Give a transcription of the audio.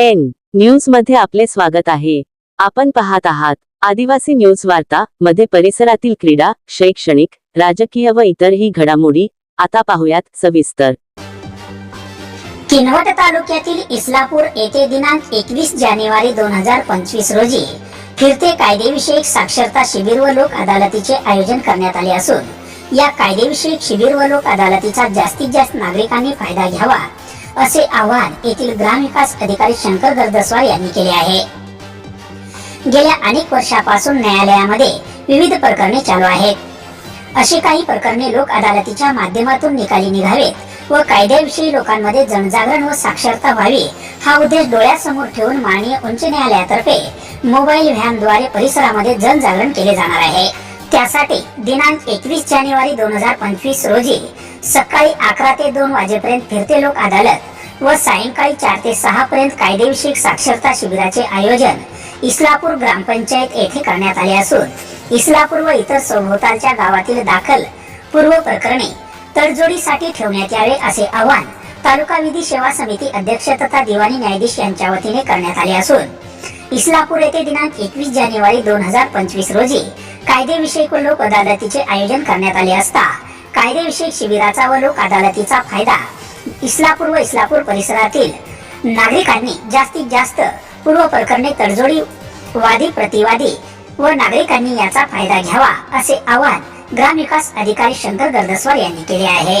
N न्यूजमध्ये आपले स्वागत आहे. आपण पाहत आहात आदिवासी न्यूज वार्ता मध्ये परिसरातील क्रीडा शैक्षणिक राजकीय व इतरही घडामोडी आता पाहूयात सविस्तर. किनवट तालुक्यातील इस्लापूर येथे दिनांक एकवीस जानेवारी दोन हजार पंचवीस रोजी फिरते कायदेविषयक साक्षरता शिबिर व लोक अदालतीचे आयोजन करण्यात आले असून या कायदेविषयक शिबिर व लोक अदालतीचा जास्तीत जास्त नागरिकांनी फायदा घ्यावा असे आवाहन येथील ग्रामविकास अधिकारी शंकर गर्दस्वार यांनी केले आहे. गेल्या अनेक वर्षापासून न्यायालयामध्ये विविध प्रकरणे चालू आहेत. अशी काही प्रकरणे लोक अदालतीच्या माध्यमातून निकाली निघावेत व कायद्याविषयी लोकांमध्ये जनजागरण व साक्षरता व्हावी हा उद्देश डोळ्यासमोर ठेवून माननीय उच्च न्यायालयातर्फे मोबाईल व्हॅनद्वारे परिसरामध्ये जनजागरण केले जाणार आहे. त्यासाठी दिनांक एकवीस जानेवारी दोन हजार पंचवीस रोजी सकाळी अकरा ते दोन वाजेपर्यंत फिरते लोक अदालत व सायंकाळी चार ते सहा पर्यंत कायदेविषयक साक्षरता शिबिराचे आयोजन इस्लापूर ग्रामपंचायत येथे करण्यात आले असून इस्लापूर व इतर सभोवतालच्या गावातील दाखल पूर्व प्रकरणे तडजोडीसाठी ठेवण्यात यावे असे आवाहन तालुका विधी सेवा समिती अध्यक्ष तथा दिवाणी न्यायाधीश यांच्या वतीने करण्यात आले असून इस्लापूर येथे दिनांक एकवीस जानेवारी दोन हजार पंचवीस रोजी कायदेविषयक लोक अदालतीचे आयोजन करण्यात आले असता कायदेविषयक शिबिराचा व लोक अदालतीचा फायदा इस्लापूर व इस्लापूर परिसरातील नागरिकांनी जास्तीत जास्त पूर्व प्रकरणे तडजोडी वादी प्रतिवादी व नागरिकांनी याचा फायदा घ्यावा असे आवाहन ग्रामविकास अधिकारी शंकर गरदस्वार यांनी केले आहे.